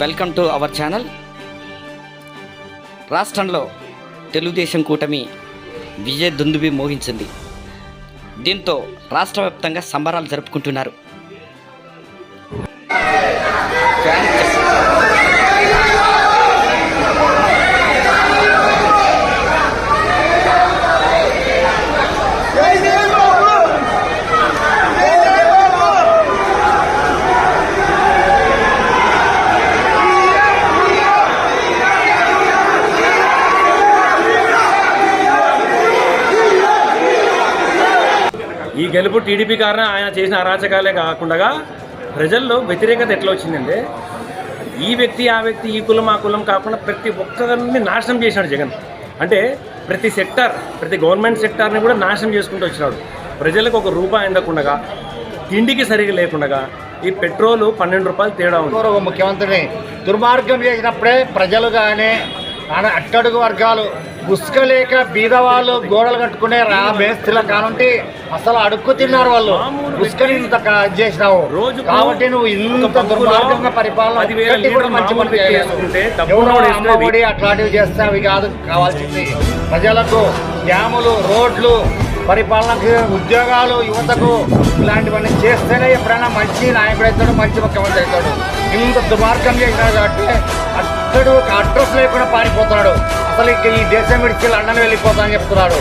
Welcome to our channel. రాష్ట్రంలో తెలుగుదేశం కూటమి విజయ దుందుబి మోగించింది. దీంతో రాష్ట్ర వ్యాప్తంగా సంబరాలు జరుపుకుంటున్నారు. ఈ గెలుపు టీడీపీ కారణం ఆయన చేసిన అరాచకాలే కాకుండా ప్రజల్లో వ్యతిరేకత ఎట్లా వచ్చిందంటే ఈ వ్యక్తి ఆ వ్యక్తి ఈ కులం ఆ కులం కాకుండా ప్రతి ఒక్కరిని నాశనం చేసినాడు జగన్. అంటే ప్రతి సెక్టార్ ప్రతి గవర్నమెంట్ సెక్టార్ని కూడా నాశనం చేసుకుంటూ వచ్చినాడు. ప్రజలకు ఒక రూపాయి అందకుండా తిండికి సరిగా లేకుండా ఈ పెట్రోల్ పన్నెండు రూపాయలు తేడా ఉంది. గౌరవ ముఖ్యమంత్రిని దుర్మార్గం చేసినప్పుడే ప్రజలు కానీ అట్టడుగు వర్గాలు ఉసుకలేక బీదవాళ్ళు గోడలు కట్టుకునే రా మేస్త్రిల కానుంటి అసలు అడుక్కు తిన్నారు వాళ్ళు. ఉసుకని ఇంత చేసినావు. కాబట్టి నువ్వు ఇంత దుర్మార్గంగా పరిపాలన మంచి పని అమ్మఒడి అట్లాంటివి చేస్తే అవి కాదు కావాల్సింది. ప్రజలకు డ్యాములు రోడ్లు పరిపాలనకు ఉద్యోగాలు యువతకు ఇలాంటివన్నీ చేస్తేనే ఎప్పుడైనా మంచి నాయకుడు అవుతాడు మంచి ముఖ్యమంత్రి అవుతాడు. ఇంత దుర్మార్గం చేసినాడు కాబట్టి అతడు ఒక అడ్రస్ లేకుండా పారిపోతున్నాడు. అసలు ఇక ఈ దేశం విడిచి లండన్ వెళ్ళిపోతానని చెప్తున్నాడు.